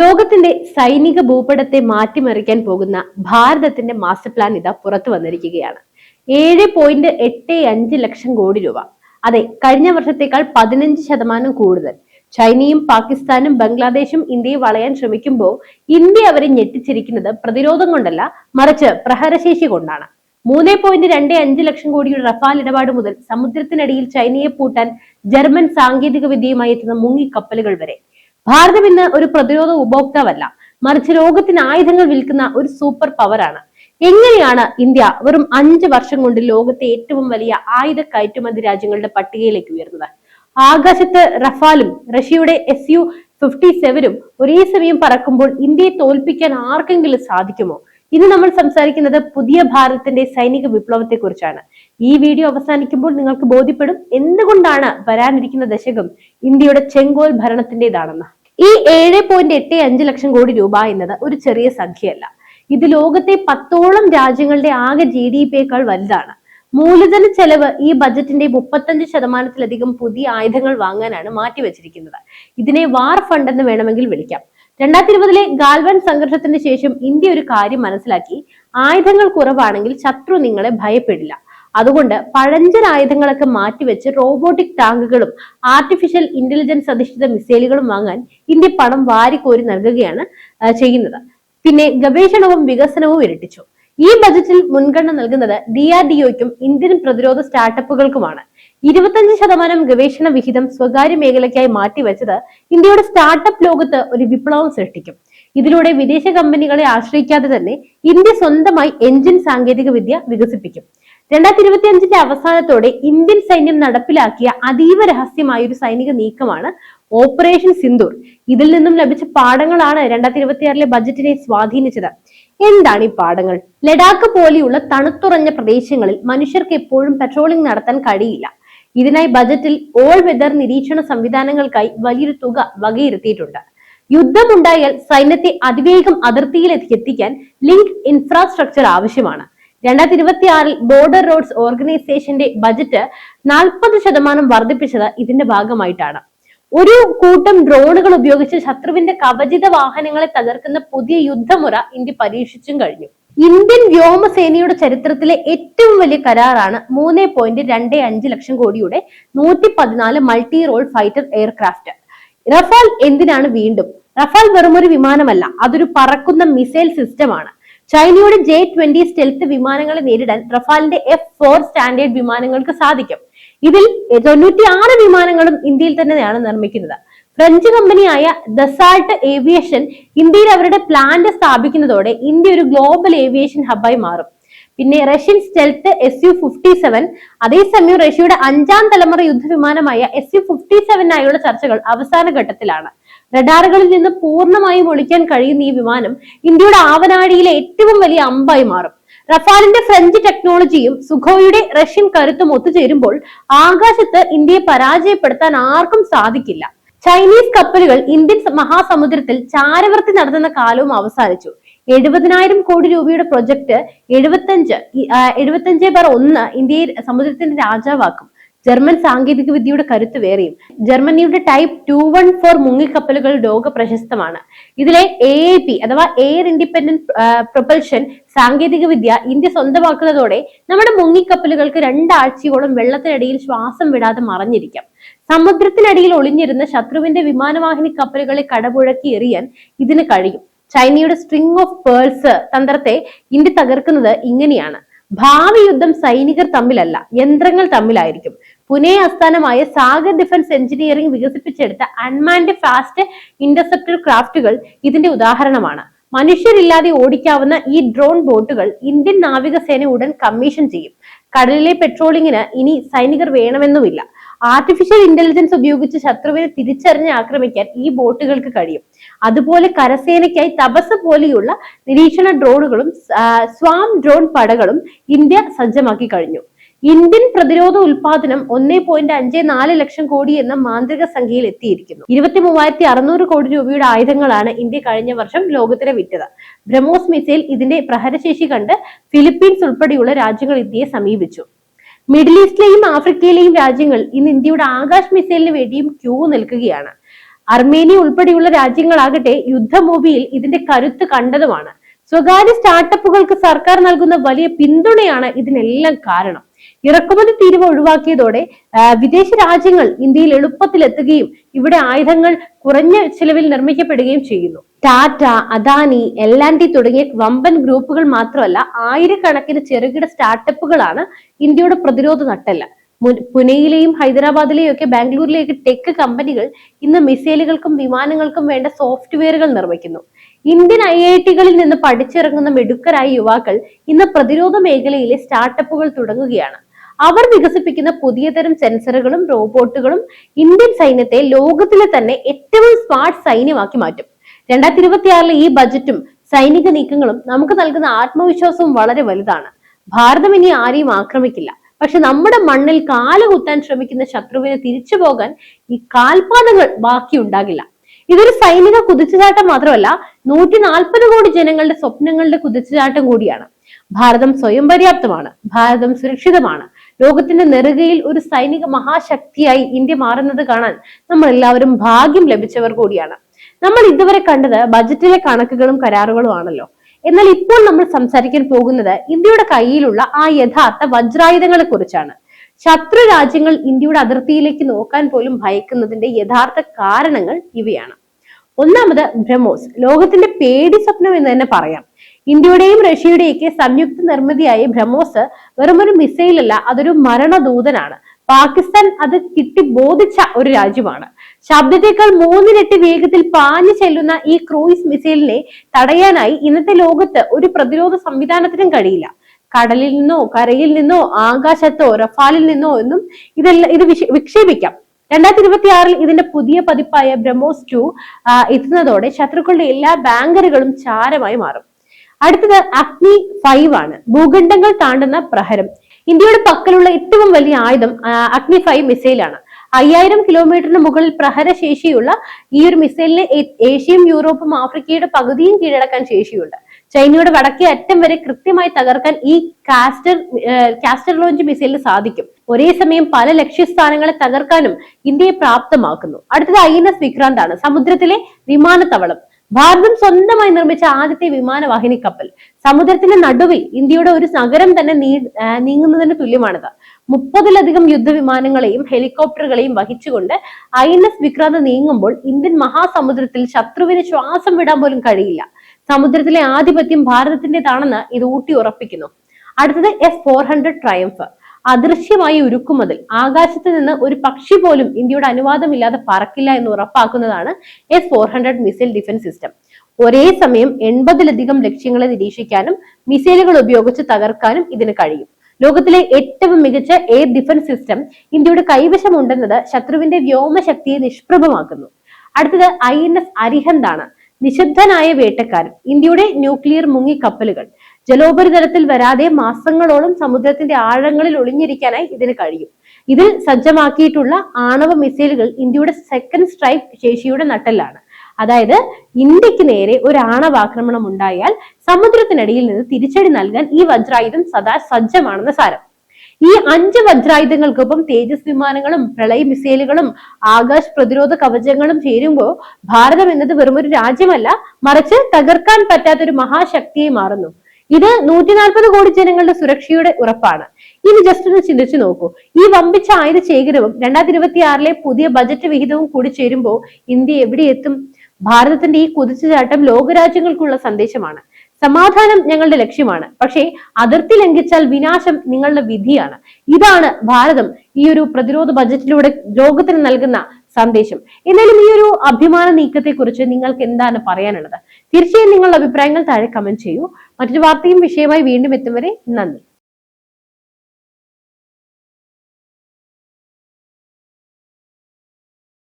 ലോകത്തിന്റെ സൈനിക ഭൂപടത്തെ മാറ്റിമറിക്കാൻ പോകുന്ന ഭാരതത്തിന്റെ മാസ്റ്റർ പ്ലാൻ ഇതാ പുറത്തു വന്നിരിക്കുകയാണ്. ഏഴ് പോയിന്റ് എട്ട് അഞ്ച് ലക്ഷം കോടി രൂപ. അതെ കഴിഞ്ഞ വർഷത്തേക്കാൾ പതിനഞ്ച് ശതമാനം കൂടുതൽ. ചൈനയും പാകിസ്ഥാനും ബംഗ്ലാദേശും ഇന്ത്യയെ വളയാൻ ശ്രമിക്കുമ്പോൾ ഇന്ത്യ അവരെ ഞെട്ടിച്ചിരിക്കുന്നത് പ്രതിരോധം കൊണ്ടല്ല മറിച്ച് പ്രഹരശേഷി കൊണ്ടാണ്. മൂന്ന് പോയിന്റ് രണ്ട് അഞ്ച് ലക്ഷം കോടിയുടെ റഫാൽ ഇടപാട് മുതൽ സമുദ്രത്തിനടിയിൽ ചൈനയെ പൂട്ടാൻ ജർമ്മൻ സാങ്കേതിക വിദ്യയുമായി എത്തുന്ന മുങ്ങിക്കപ്പലുകൾ വരെ. ഭാരതം ഇന്ന് ഒരു പ്രതിരോധ ഉപഭോക്താവല്ല. മറിച്ച് ലോകത്തിന് ആയുധങ്ങൾ വിൽക്കുന്ന ഒരു സൂപ്പർ പവറാണ് എങ്ങനെയാണ് ഇന്ത്യ വെറും അഞ്ച് വർഷം കൊണ്ട് ലോകത്തെ ഏറ്റവും വലിയ ആയുധ കയറ്റുമതി രാജ്യങ്ങളുടെ പട്ടികയിലേക്ക് ഉയർന്നത്? ആകാശത്ത് റഫാലും റഷ്യയുടെ എസ് യു ഫിഫ്റ്റി സെവനും ഒരേ സമയം പറക്കുമ്പോൾ ഇന്ത്യയെ തോൽപ്പിക്കാൻ ആർക്കെങ്കിലും സാധിക്കുമോ? ഇന്ന് നമ്മൾ സംസാരിക്കുന്നത് പുതിയ ഭാരതത്തിന്റെ സൈനിക വിപ്ലവത്തെ കുറിച്ചാണ് ഈ വീഡിയോ അവസാനിക്കുമ്പോൾ നിങ്ങൾക്ക് ബോധ്യപ്പെടും എന്തുകൊണ്ടാണ് വരാനിരിക്കുന്ന ദശകം ഇന്ത്യയുടെ ചെങ്കോൽ ഭരണത്തിന്റേതാണെന്ന് ഈ ഏഴ് പോയിന്റ് എട്ട് അഞ്ച് ലക്ഷം കോടി രൂപ എന്നത് ഒരു ചെറിയ സംഖ്യയല്ല. ഇത് ലോകത്തെ പത്തോളം രാജ്യങ്ങളുടെ ആകെ ജി ഡി പിയേക്കാൾ വലുതാണ്. മൂലധന ചെലവ് ഈ ബജറ്റിന്റെ മുപ്പത്തഞ്ച് ശതമാനത്തിലധികം പുതിയ ആയുധങ്ങൾ വാങ്ങാനാണ് മാറ്റിവെച്ചിരിക്കുന്നത്. ഇതിനെ വാർ ഫണ്ട് എന്ന് വേണമെങ്കിൽ വിളിക്കാം. രണ്ടായിരത്തി ഇരുപതിലെ ഗാൽവൻ സംഘർഷത്തിന് ശേഷം ഇന്ത്യ ഒരു കാര്യം മനസ്സിലാക്കി. ആയുധങ്ങൾ കുറവാണെങ്കിൽ ശത്രു നിങ്ങളെ ഭയപ്പെടില്ല. അതുകൊണ്ട് പഴഞ്ചൻ ആയുധങ്ങളൊക്കെ മാറ്റിവെച്ച് റോബോട്ടിക് ടാങ്കുകളും ആർട്ടിഫിഷ്യൽ ഇന്റലിജൻസ് അധിഷ്ഠിത മിസൈലുകളും വാങ്ങാൻ ഇന്ത്യ പണം വാരിക്കോരി നൽകുകയാണ് ചെയ്യുന്നത്. പിന്നെ ഗവേഷണവും വികസനവും ഇരട്ടിച്ചു. ഈ ബജറ്റിൽ മുൻഗണന നൽകുന്നത് ഡി ആർ ഡി ഒയ്ക്കും ഇന്ത്യൻ പ്രതിരോധ സ്റ്റാർട്ടപ്പുകൾക്കുമാണ് ഇരുപത്തഞ്ച് ശതമാനം ഗവേഷണ വിഹിതം സ്വകാര്യ മേഖലയ്ക്കായി മാറ്റിവെച്ചത് ഇന്ത്യയുടെ സ്റ്റാർട്ടപ്പ് ലോകത്ത് ഒരു വിപ്ലവം സൃഷ്ടിക്കും. ഇതിലൂടെ വിദേശ കമ്പനികളെ ആശ്രയിക്കാതെ തന്നെ ഇന്ത്യ സ്വന്തമായി എഞ്ചിൻ സാങ്കേതിക വിദ്യ വികസിപ്പിക്കും. രണ്ടായിരത്തി ഇരുപത്തി അഞ്ചിന്റെ അവസാനത്തോടെ ഇന്ത്യൻ സൈന്യം നടപ്പിലാക്കിയ അതീവ രഹസ്യമായ ഒരു സൈനിക നീക്കമാണ് ഓപ്പറേഷൻ സിന്ദൂർ. ഇതിൽ നിന്നും ലഭിച്ച പാഠങ്ങളാണ് രണ്ടായിരത്തി ഇരുപത്തിയാറിലെ ബജറ്റിനെ സ്വാധീനിച്ചത്. എന്താണ് ഈ പാഠങ്ങൾ? ലഡാക്ക് പോലെയുള്ള തണുത്തുറഞ്ഞ പ്രദേശങ്ങളിൽ മനുഷ്യർക്ക് എപ്പോഴും പെട്രോളിംഗ് നടത്താൻ കഴിയില്ല. ഇതിനായി ബജറ്റിൽ ഓൾ വെതർ നിരീക്ഷണ സംവിധാനങ്ങൾക്കായി വലിയൊരു തുക വകയിരുത്തിയിട്ടുണ്ട്. യുദ്ധമുണ്ടായാൽ സൈന്യത്തെ അതിവേഗം അതിർത്തിയിൽ എത്തിക്കാൻ ലിങ്ക് ഇൻഫ്രാസ്ട്രക്ചർ ആവശ്യമാണ്. രണ്ടായിരത്തി ഇരുപത്തി ആറിൽ ബോർഡർ റോഡ്സ് ഓർഗനൈസേഷന്റെ ബജറ്റ് നാൽപ്പത് ശതമാനം വർദ്ധിപ്പിച്ചത് ഇതിന്റെ ഭാഗമായിട്ടാണ്. ഒരു കൂട്ടം ഡ്രോണുകൾ ഉപയോഗിച്ച് ശത്രുവിന്റെ കവചിത വാഹനങ്ങളെ തകർക്കുന്ന പുതിയ യുദ്ധമുറ ഇന്ത്യ പരീക്ഷിച്ചും കഴിഞ്ഞു. ഇന്ത്യൻ വ്യോമസേനയുടെ ചരിത്രത്തിലെ ഏറ്റവും വലിയ കരാറാണ് മൂന്ന് പോയിന്റ് രണ്ട് അഞ്ച് ലക്ഷം കോടിയുടെ നൂറ്റി പതിനാല് multi role fighter aircraft Rafale എന്തിനാണ് വീണ്ടും? റഫാൽ വെറുമൊരു വിമാനമല്ല അതൊരു പറക്കുന്ന മിസൈൽ സിസ്റ്റമാണ് ചൈനയുടെ ജെ ട്വന്റി സ്റ്റെൽത്ത് വിമാനങ്ങളെ നേരിടാൻ റഫാലിന്റെ എഫ് ഫോർ സ്റ്റാൻഡേർഡ് വിമാനങ്ങൾക്ക് സാധിക്കും. ഇതിൽ തൊണ്ണൂറ്റി ആറ് വിമാനങ്ങളും ഇന്ത്യയിൽ തന്നെയാണ് നിർമ്മിക്കുന്നത്. ഫ്രഞ്ച് കമ്പനിയായ ദസാൾട്ട് ഏവിയേഷൻ ഇന്ത്യയിൽ അവരുടെ പ്ലാന്റ് സ്ഥാപിക്കുന്നതോടെ ഇന്ത്യ ഒരു ഗ്ലോബൽ ഏവിയേഷൻ ഹബായി മാറും. പിന്നെ Russian stealth S U fifty seven അതേസമയം റഷ്യയുടെ അഞ്ചാം തലമുറ യുദ്ധവിമാനമായ എസ് യു ഫിഫ്റ്റി സെവനായുള്ള ചർച്ചകൾ അവസാന ഘട്ടത്തിലാണ്. റഡാറുകളിൽ നിന്ന് പൂർണമായും ഒളിക്കാൻ കഴിയുന്ന ഈ വിമാനം ഇന്ത്യയുടെ ആവനാഴിയിലെ ഏറ്റവും വലിയ അമ്പായി മാറും. റഫാലിന്റെ ഫ്രഞ്ച് ടെക്നോളജിയും സുഖോയുടെ റഷ്യൻ കരുത്തും ഒത്തുചേരുമ്പോൾ ആകാശത്ത് ഇന്ത്യയെ പരാജയപ്പെടുത്താൻ ആർക്കും സാധിക്കില്ല. ചൈനീസ് കപ്പലുകൾ ഇന്ത്യൻ മഹാസമുദ്രത്തിൽ ചാരവൃത്തി നടത്തുന്ന കാലവും അവസാനിച്ചു. എഴുപതിനായിരം കോടി രൂപയുടെ പ്രൊജക്ട് എഴുപത്തഞ്ച് എഴുപത്തഞ്ച് ബാർ ഒന്ന് ഇന്ത്യയെ സമുദ്രത്തിന്റെ രാജാവാക്കും. ജർമ്മൻ സാങ്കേതിക വിദ്യയുടെ കരുത്ത് വേറെയും. ജർമ്മനിയുടെ ടൈപ്പ് ടു വൺ ഫോർ മുങ്ങിക്കപ്പലുകൾ ലോക പ്രശസ്തമാണ് ഇതിലെ എ പി അഥവാ എയർ ഇൻഡിപെൻഡന്റ് പ്രൊപ്പൽഷൻ സാങ്കേതിക വിദ്യ ഇന്ത്യ സ്വന്തമാക്കുന്നതോടെ നമ്മുടെ മുങ്ങിക്കപ്പലുകൾക്ക് രണ്ടാഴ്ചയോളം വെള്ളത്തിനടിയിൽ ശ്വാസം വിടാതെ മറഞ്ഞിരിക്കാം. സമുദ്രത്തിനടിയിൽ ഒളിഞ്ഞിരുന്ന ശത്രുവിന്റെ വിമാനവാഹിനി കപ്പലുകളെ കടപുഴക്കി എറിയാൻ ഇതിന് കഴിയും. ചൈനയുടെ സ്ട്രിംഗ് ഓഫ് പേൾസ് തന്ത്രത്തെ ഇന്ത്യ തകർക്കുന്നത് ഇങ്ങനെയാണ്. ഭാവി യുദ്ധം സൈനികർ തമ്മിലല്ല യന്ത്രങ്ങൾ തമ്മിലായിരിക്കും. പുനെ ആസ്ഥാനമായ സാഗർ ഡിഫൻസ് എഞ്ചിനീയറിംഗ് വികസിപ്പിച്ചെടുത്ത അൺമാൻഡ് ഫാസ്റ്റ് ഇന്റർസെപ്റ്റർ ക്രാഫ്റ്റുകൾ ഇതിന്റെ ഉദാഹരണമാണ്. മനുഷ്യരില്ലാതെ ഓടിക്കാവുന്ന ഈ ഡ്രോൺ ബോട്ടുകൾ ഇന്ത്യൻ നാവികസേന ഉടൻ കമ്മീഷൻ ചെയ്യും. കടലിലെ പെട്രോളിങ്ങിന് ഇനി സൈനികർ വേണമെന്നുമില്ല. ആർട്ടിഫിഷ്യൽ ഇന്റലിജൻസ് ഉപയോഗിച്ച് ശത്രുവിനെ തിരിച്ചറിഞ്ഞ് ആക്രമിക്കാൻ ഈ ബോട്ടുകൾക്ക് കഴിയും. അതുപോലെ കരസേനയ്ക്കായി തപസ് പോലെയുള്ള നിരീക്ഷണ ഡ്രോണുകളും സ്വാം ഡ്രോൺ പടകളും ഇന്ത്യ സജ്ജമാക്കി കഴിഞ്ഞു. ഇന്ത്യൻ പ്രതിരോധ ഉൽപാദനം ഒന്നേ പോയിന്റ് അഞ്ച് നാല് ലക്ഷം കോടി എന്ന മാന്ത്രിക സംഖ്യയിൽ എത്തിയിരിക്കുന്നു. ഇരുപത്തി മൂവായിരത്തി അറുന്നൂറ് കോടി രൂപയുടെ ആയുധങ്ങളാണ് ഇന്ത്യ കഴിഞ്ഞ വർഷം ലോകത്തിന് വിറ്റത്. ബ്രഹ്മോസ് മിസൈൽ ഇതിന്റെ പ്രഹരശേഷി കണ്ട് ഫിലിപ്പീൻസ് ഉൾപ്പെടെയുള്ള രാജ്യങ്ങൾ ഇന്ത്യയെ സമീപിച്ചു. മിഡിൽ ഈസ്റ്റിലെയും ആഫ്രിക്കയിലെയും രാജ്യങ്ങൾ ഇന്ന് ഇന്ത്യയുടെ ആകാശ് മിസൈലിന് വേണ്ടിയും ക്യൂ നിൽക്കുകയാണ്. അർമേനിയ ഉൾപ്പെടെയുള്ള രാജ്യങ്ങളാകട്ടെ യുദ്ധഭൂമിയിൽ ഇതിന്റെ കരുത്ത് കണ്ടതുമാണ്. സ്വകാര്യ സ്റ്റാർട്ടപ്പുകൾക്ക് സർക്കാർ നൽകുന്ന വലിയ പിന്തുണയാണ് ഇതിനെല്ലാം കാരണം. ഇറക്കുമതി തീരുവ ഒഴിവാക്കിയതോടെ വിദേശ രാജ്യങ്ങൾ ഇന്ത്യയിൽ എളുപ്പത്തിൽ എത്തുകയും ഇവിടെ ആയുധങ്ങൾ കുറഞ്ഞ ചിലവിൽ നിർമ്മിക്കപ്പെടുകയും ചെയ്യുന്നു. ടാറ്റ അദാനി എൽ ആൻഡ് തുടങ്ങിയ വമ്പൻ ഗ്രൂപ്പുകൾ മാത്രമല്ല ആയിരക്കണക്കിന് ചെറുകിട സ്റ്റാർട്ടപ്പുകളാണ് ഇന്ത്യയുടെ പ്രതിരോധ നട്ടല്ല. പുനെയിലെയും ഹൈദരാബാദിലെയും ഒക്കെ ബാംഗ്ലൂരിലെയൊക്കെ ടെക് കമ്പനികൾ ഇന്ന് മിസൈലുകൾക്കും വിമാനങ്ങൾക്കും വേണ്ട സോഫ്റ്റ്വെയറുകൾ നിർമ്മിക്കുന്നു. ഇന്ത്യൻ ഐ ഐ ടികളിൽ നിന്ന് പഠിച്ചിറങ്ങുന്ന മിടുക്കരായ യുവാക്കൾ ഇന്ന് പ്രതിരോധ മേഖലയിലെ സ്റ്റാർട്ടപ്പുകൾ തുടങ്ങുകയാണ്. അവർ വികസിപ്പിക്കുന്ന പുതിയ തരം സെൻസറുകളും റോബോട്ടുകളും ഇന്ത്യൻ സൈന്യത്തെ ലോകത്തിലെ തന്നെ ഏറ്റവും സ്മാർട്ട് സൈന്യമാക്കി മാറ്റും. രണ്ടായിരത്തി ഇരുപത്തിയാറിലെ ഈ ബജറ്റും സൈനിക നീക്കങ്ങളും നമുക്ക് നൽകുന്ന ആത്മവിശ്വാസവും വളരെ വലുതാണ്. ഭാരതം ഇനി ആരെയും ആക്രമിക്കില്ല. പക്ഷെ നമ്മുടെ മണ്ണിൽ കാലുകുത്താൻ ശ്രമിക്കുന്ന ശത്രുവിനെ തിരിച്ചു പോകാൻ ഈ കാൽപാദങ്ങൾ ബാക്കിയുണ്ടാകില്ല. ഇതൊരു സൈനിക കുതിച്ചുചാട്ടം മാത്രമല്ല നൂറ്റി നാൽപ്പത് കോടി ജനങ്ങളുടെ സ്വപ്നങ്ങളുടെ കുതിച്ചുചാട്ടം കൂടിയാണ്. ഭാരതം സ്വയം പര്യാപ്തമാണ് ഭാരതം സുരക്ഷിതമാണ്. ലോകത്തിന്റെ നെറുകയിൽ ഒരു സൈനിക മഹാശക്തിയായി ഇന്ത്യ മാറുന്നത് കാണാൻ നമ്മൾ എല്ലാവരും ഭാഗ്യം ലഭിച്ചവർ കൂടിയാണ്. നമ്മൾ ഇതുവരെ കണ്ടത് ബജറ്റിലെ കണക്കുകളും കരാറുകളും ആണല്ലോ എന്നാൽ ഇപ്പോൾ നമ്മൾ സംസാരിക്കാൻ പോകുന്നത് ഇന്ത്യയുടെ കയ്യിലുള്ള ആ യഥാർത്ഥ വജ്രായുധങ്ങളെ കുറിച്ചാണ് ശത്രു രാജ്യങ്ങൾ ഇന്ത്യയുടെ അതിർത്തിയിലേക്ക് നോക്കാൻ പോലും ഭയക്കുന്നതിന്റെ യഥാർത്ഥ കാരണങ്ങൾ ഇവയാണ്. ഒന്നാമത് ബ്രഹ്മോസ്. ലോകത്തിന്റെ പേടി സ്വപ്നം എന്ന് തന്നെ പറയാം. ഇന്ത്യയുടെയും റഷ്യയുടെയൊക്കെ സംയുക്ത നിർമ്മിതിയായ ബ്രഹ്മോസ് വെറുമൊരു മിസൈൽ അല്ല അതൊരു മരണദൂതനാണ്. പാകിസ്ഥാൻ അത് കിട്ടി ബോധിച്ച ഒരു രാജ്യമാണ്. ശബ്ദത്തേക്കാൾ മൂന്നിരട്ടി വേഗത്തിൽ പാഞ്ഞു ചെല്ലുന്ന ഈ ക്രൂയിസ് മിസൈലിനെ തടയാനായി ഇന്നത്തെ ലോകത്ത് ഒരു പ്രതിരോധ സംവിധാനത്തിനും കഴിയില്ല. കടലിൽ നിന്നോ കരയിൽ നിന്നോ ആകാശത്തോ റഫാലിൽ നിന്നോ എന്നും ഇതെല്ലാം ഇത് വിക്ഷേപിക്കാം. രണ്ടായിരത്തി ഇരുപത്തി ആറിൽ ഇതിന്റെ പുതിയ പതിപ്പായ ബ്രഹ്മോസ് ടു എത്തുന്നതോടെ ശത്രുക്കളുടെ എല്ലാ ബാങ്കറുകളും ചാരമായി മാറും. അടുത്തത് അഗ്നി ഫൈവ് ആണ്. ഭൂഖണ്ഡങ്ങൾ താണ്ടുന്ന പ്രഹരം. ഇന്ത്യയുടെ പക്കലുള്ള ഏറ്റവും വലിയ ആയുധം അഗ്നി ഫൈവ് മിസൈലാണ് അയ്യായിരം കിലോമീറ്ററിന് മുകളിൽ പ്രഹരശേഷിയുള്ള ഈ ഒരു മിസൈലിന് ഏഷ്യയും യൂറോപ്പും ആഫ്രിക്കയുടെ പകുതിയും കീഴടക്കാൻ ശേഷിയുണ്ട്. ചൈനയുടെ വടക്കേ അറ്റം വരെ കൃത്യമായി തകർക്കാൻ ഈ കാസ്റ്റർ കാസ്റ്റർ ലോഞ്ച് മിസൈലിന് സാധിക്കും. ഒരേ സമയം പല ലക്ഷ്യസ്ഥാനങ്ങളെ തകർക്കാനും ഇന്ത്യയെ പ്രാപ്തമാക്കുന്നു. അടുത്തത് ഐ എൻ എസ് വിക്രാന്ത് ആണ് സമുദ്രത്തിലെ വിമാനത്താവളം. ഭാരതം സ്വന്തമായി നിർമ്മിച്ച ആദ്യത്തെ വിമാനവാഹിനി കപ്പൽ. സമുദ്രത്തിന്റെ നടുവിൽ ഇന്ത്യയുടെ ഒരു നഗരം തന്നെ നീങ്ങുന്നതിന് തുല്യമാണിത്. മുപ്പതിലധികം യുദ്ധവിമാനങ്ങളെയും ഹെലികോപ്റ്ററുകളെയും വഹിച്ചുകൊണ്ട് ഐ എൻ എസ് വിക്രാന്ത് നീങ്ങുമ്പോൾ ഇന്ത്യൻ മഹാസമുദ്രത്തിൽ ശത്രുവിന് ശ്വാസം വിടാൻ പോലും കഴിയില്ല. സമുദ്രത്തിലെ ആധിപത്യം ഭാരതത്തിന്റെതാണെന്ന് ഇത് ഊട്ടി ഉറപ്പിക്കുന്നു. അടുത്തത് എസ് ഫോർ ഹൺഡ്രഡ് ട്രയംഫ് അദൃശ്യമായി ഉരുക്കുമതിൽ ആകാശത്ത് നിന്ന് ഒരു പക്ഷി പോലും ഇന്ത്യയുടെ അനുവാദമില്ലാതെ പറക്കില്ല എന്ന് ഉറപ്പാക്കുന്നതാണ് S four hundred missile defence system ഒരേ സമയം എൺപതിലധികം ലക്ഷ്യങ്ങളെ നിരീക്ഷിക്കാനും മിസൈലുകൾ ഉപയോഗിച്ച് തകർക്കാനും ഇതിന് കഴിയും. ലോകത്തിലെ ഏറ്റവും മികച്ച എയർ ഡിഫൻസ് സിസ്റ്റം ഇന്ത്യയുടെ കൈവശമുണ്ടെന്നത് ശത്രുവിന്റെ വ്യോമശക്തിയെ നിഷ്പ്രഭമാക്കുന്നു. അടുത്തത് ഐ എൻ എസ് അരിഹന്ത് ആണ് നിശബ്ദനായ വേട്ടക്കാരൻ. ഇന്ത്യയുടെ ന്യൂക്ലിയർ മുങ്ങി കപ്പലുകൾ ജലോപരിതലത്തിൽ വരാതെ മാസങ്ങളോളം സമുദ്രത്തിന്റെ ആഴങ്ങളിൽ ഒളിഞ്ഞിരിക്കാനായി ഇതിന് കഴിയും. ഇതിൽ സജ്ജമാക്കിയിട്ടുള്ള ആണവ മിസൈലുകൾ ഇന്ത്യയുടെ സെക്കൻഡ് സ്ട്രൈക്ക് ശേഷിയുടെ നട്ടെല്ലാണ്. അതായത് ഇന്ത്യയ്ക്ക് നേരെ ഒരു ആണവാക്രമണം ഉണ്ടായാൽ സമുദ്രത്തിനടിയിൽ നിന്ന് തിരിച്ചടി നൽകാൻ ഈ വജ്രായുധം സദാ സജ്ജമാണെന്ന് സാരം. ഈ അഞ്ച് വജ്രായുധങ്ങൾക്കൊപ്പം തേജസ് വിമാനങ്ങളും പ്രളയ മിസൈലുകളും ആകാശ് പ്രതിരോധ കവചങ്ങളും ചേരുമ്പോൾ ഭാരതം എന്നത് വെറും ഒരു രാജ്യമല്ല മറിച്ച് തകർക്കാൻ പറ്റാത്ത ഒരു മഹാശക്തിയായി മാറുന്നു. ഇത് നൂറ്റി നാൽപ്പത് കോടി ജനങ്ങളുടെ സുരക്ഷയുടെ ഉറപ്പാണ്. ഇനി ജസ്റ്റ് ഒന്ന് ചിന്തിച്ചു നോക്കൂ. ഈ വമ്പിച്ച ആയുധ ശേഖരവും രണ്ടായിരത്തി ഇരുപത്തി ആറിലെ പുതിയ ബജറ്റ് വിഹിതവും കൂടി ചേരുമ്പോൾ ഇന്ത്യ എവിടെ എത്തും? ഭാരതത്തിന്റെ ഈ കുതിച്ചുചാട്ടം ലോകരാജ്യങ്ങൾക്കുള്ള സന്ദേശമാണ്. സമാധാനം ഞങ്ങളുടെ ലക്ഷ്യമാണ്. പക്ഷേ അതിർത്തി ലംഘിച്ചാൽ വിനാശം നിങ്ങളുടെ വിധിയാണ്. ഇതാണ് ഭാരതം ഈ ഒരു പ്രതിരോധ ബജറ്റിലൂടെ ലോകത്തിന് നൽകുന്ന സന്ദേശം. എന്നാലും ഈ ഒരു അഭിമാന നീക്കത്തെ കുറിച്ച് നിങ്ങൾക്ക് എന്താണ് പറയാനുള്ളത്? തീർച്ചയായും നിങ്ങളുടെ അഭിപ്രായങ്ങൾ താഴെ കമന്റ് ചെയ്യൂ. മറ്റൊരു വാർത്തയും വിഷയമായി വീണ്ടും എത്തും വരെ നന്ദി.